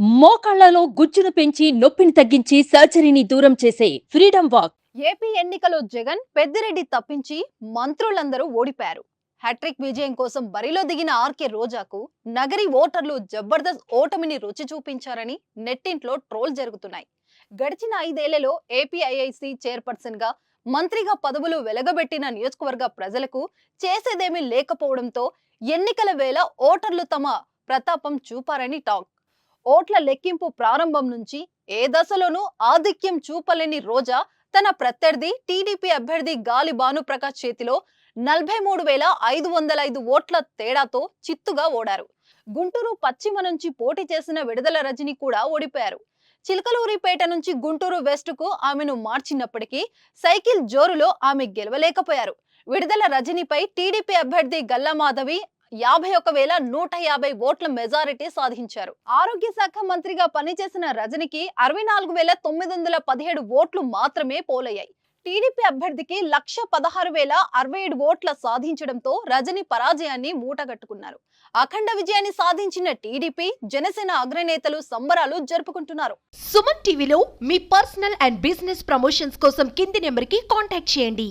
మోకాళ్ళలో గుజ్జును పెంచి నొప్పిని తగ్గించి సర్జరీని దూరం చేసే ఫ్రీడమ్ వాక్. ఏపీ ఎన్నికలో జగన్ పెద్దిరెడ్డి తప్పించి మంత్రులందరూ ఓడిపారు హ్యాట్రిక్ విజయం కోసం బరిలో దిగిన ఆర్కే రోజాకు నగరి ఓటర్లు జబర్దస్త్ ఓటమిని రుచి చూపించారని నెట్టింట్లో ట్రోల్ జరుగుతున్నాయి. గడిచిన ఐదేళ్ళలో ఏపీఐఐసి చైర్పర్సన్గా మంత్రిగా పదవులు వెలగబెట్టిన నియోజకవర్గ ప్రజలకు చేసేదేమీ లేకపోవడంతో ఎన్నికల వేళ ఓటర్లు తమ ప్రతాపం చూపారని టాక్. ఓట్ల లెక్కింపు ప్రారంభం నుంచి ఏ దశలోనూ ఆధిక్యం చూపలేని రోజా తన ప్రత్యర్థి టీడీపీ అభ్యర్థి గాలి భానుప్రకాష్ చేతిలో నలభై మూడు వేల ఐదు వందల ఐదు ఓట్ల తేడాతో చిత్తుగా ఓడారు. గుంటూరు పశ్చిమ నుంచి పోటీ చేసిన విడుదల రజని కూడా ఓడిపోయారు. చిలకలూరిపేట నుంచి గుంటూరు వెస్ట్కు ఆమెను మార్చినప్పటికీ సైకిల్ జోరులో ఆమె గెలవలేకపోయారు. విడుదల రజనిపై టీడీపీ అభ్యర్థి గల్లా మాధవి యాభై ఒక వేల నూట యాభై ఓట్ల మెజారిటీ సాధించారు. ఆరోగ్య శాఖ మంత్రిగా పనిచేసిన రజనికి అరవై నాలుగు వేల తొమ్మిది వందల పదిహేడు ఓట్లు మాత్రమే పోలయ్యాయి. టీడీపీ అభ్యర్థికి లక్ష పదహారు వేల అరవై ఏడు ఓట్ల సాధించడంతో రజని పరాజయాన్ని మూటగట్టుకున్నారు. అఖండ విజయాన్ని సాధించిన టీడీపీ జనసేన అగ్రనేతలు సంబరాలు జరుపుకుంటున్నారు. సుమన్ టీవీలో మీ పర్సనల్ అండ్ బిజినెస్ ప్రమోషన్స్ కోసం కింది నెంబర్కి కాంటాక్ట్ చేయండి.